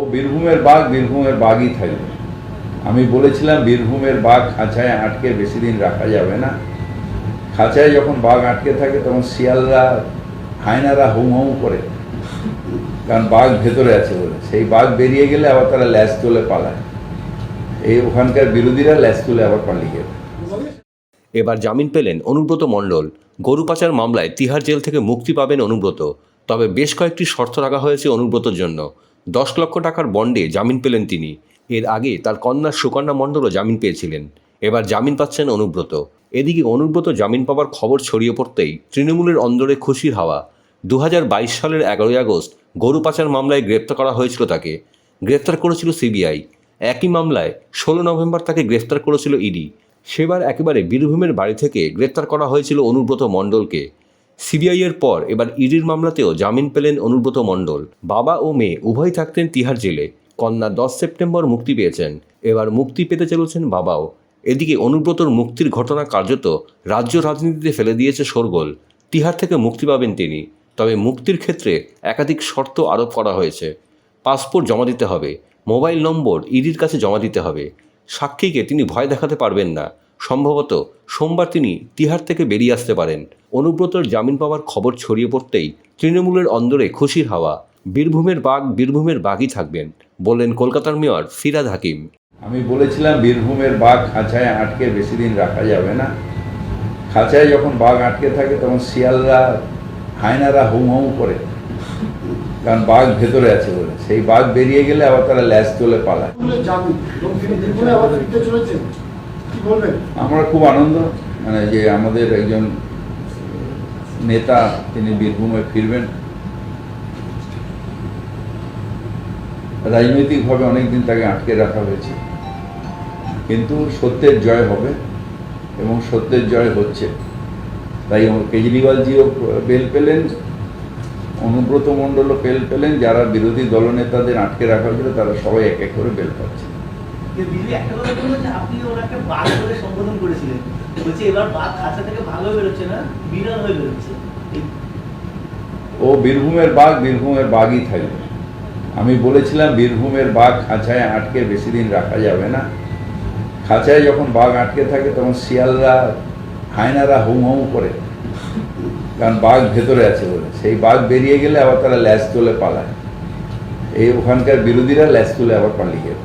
ও বীরভূমের বাঘ বীরভূমের বাঘই থাকবে আমি বলেছিলাম, বীরভূমের বাঘ খাঁচায় আটকে বেশি দিন রাখা যাবে না। খাঁচায় যখন বাঘ আটকে থাকে, তখন শিয়ালরা, হায়নারা হুম হুম করে। কারণ বাঘ ভেতরে আছে বলে। সেই বাঘ বেরিয়ে গেলে আবার তারা ল্যাস তুলে পালায়। এই ওখানকার বিরোধীরা ল্যাস তুলে আবার পালিয়ে এবার জামিন পেলেন অনুব্রত মণ্ডল। গরু পাচার মামলায় তিহার জেল থেকে মুক্তি পাবেন অনুব্রত। তবে বেশ কয়েকটি শর্ত রাখা হয়েছে অনুব্রতর জন্য। দশ লক্ষ টাকার বন্ডে জামিন পেলেন তিনি। এর আগে তার কন্যা সুকন্যা মণ্ডলও জামিন পেয়েছিলেন। এবার জামিন পাচ্ছেন অনুব্রত। এদিকে অনুব্রত জামিন পাওয়ার খবর ছড়িয়ে পড়তেই তৃণমূলের অন্দরে খুশির হাওয়া। দু হাজার বাইশ সালের এগারোই আগস্ট গরু পাচার মামলায় গ্রেপ্তার করা হয়েছিল তাকে। গ্রেপ্তার করেছিল সিবিআই। একই মামলায় ষোলো নভেম্বর তাকে গ্রেফতার করেছিল ইডি। সেবার একেবারে বীরভূমের বাড়ি থেকে গ্রেপ্তার করা হয়েছিল অনুব্রত মণ্ডলকে। সিবিআইয়ের পর এবার ইডির মামলাতেও জামিন পেলেন অনুব্রত মণ্ডল। বাবা ও মেয়ে উভয় থাকতেন তিহার জেলে। কন্যা দশ সেপ্টেম্বর মুক্তি পেয়েছেন। এবার মুক্তি পেতে চলেছেন বাবাও। এদিকে অনুব্রতর মুক্তির ঘটনা কার্যত রাজ্য রাজনীতিতে ফেলে দিয়েছে শোরগোল। তিহার থেকে মুক্তি পাবেন তিনি। তবে মুক্তির ক্ষেত্রে একাধিক শর্ত আরোপ করা হয়েছে। পাসপোর্ট জমা দিতে হবে। মোবাইল নম্বর ইডির কাছে জমা দিতে হবে। সাক্ষীকে তিনি ভয় দেখাতে পারবেন না। সম্ভবত সোমবার তিনি তিহার থেকে বেরিয়ে আসতে পারেন। অনুব্রতর জামিন পাওয়ার খবর ছড়িয়ে পড়তেই তৃণমূলের অন্দরে খুশির হাওয়া বীরভূমের বাঘ বীরভূমের বাঘই থাকবেন বললেন কলকাতার মেয়র ফিরাদ হাকিম। আমি বলেছিলাম বীরভূমের বাঘ খাঁচায় আটকে বেশি দিন রাখা যাবে না। খাঁচায় যখন বাঘ আটকে থাকে তখন শিয়ালরা হায়নারা হুম হুম করে। কারণ বাঘ ভেতরে আছে বলে। সেই বাঘ বেরিয়ে গেলে আবার তারা ল্যাস তুলে পালায়। আমরা খুব আনন্দ মানে যে আমাদের একজন নেতা, তিনি বীরভূমে ফিরবেন। রাজনৈতিকভাবে অনেকদিন তাকে আটকে রাখা হয়েছে। কিন্তু সত্যের জয় হবে এবং সত্যের জয় হচ্ছে। তাই কেজরিওয়ালজিও বেল পেলেন, অনুব্রত মণ্ডলও বেল পেলেন, যারা বিরোধী দলনেতাদের আটকে রাখা হয়েছিল, তারা সবাই এক এক করে বেল পাচ্ছে। যে দিদি একটা কথা বলল যে আপনি ওনাকে বাঘ বলে সম্বোধন করেছিলেন। বলছি, এবার বাঘ খাঁচা থেকে ভালো বেরোচ্ছে না বিড়াল হয়ে বেরোচ্ছে। ও বীরভূমের বাঘ, বীরভূমের বাঘই থাকবে। আমি বলেছিলাম, বীরভূমের বাঘ খাঁচায় আটকে বেশি দিন রাখা যাবে না। খাঁচায় যখন বাঘ আটকে থাকে, তখন শিয়ালরা, হায়নারা হুম হুম করে। কারণ বাঘ ভেতরে আছে বলে। সেই বাঘ বেরিয়ে গেলে আবার তারা ল্যাস তুলে পালায়। এই ওখানকার বিরোধীরা ল্যাস তুলে আবার পালিয়ে যাবে।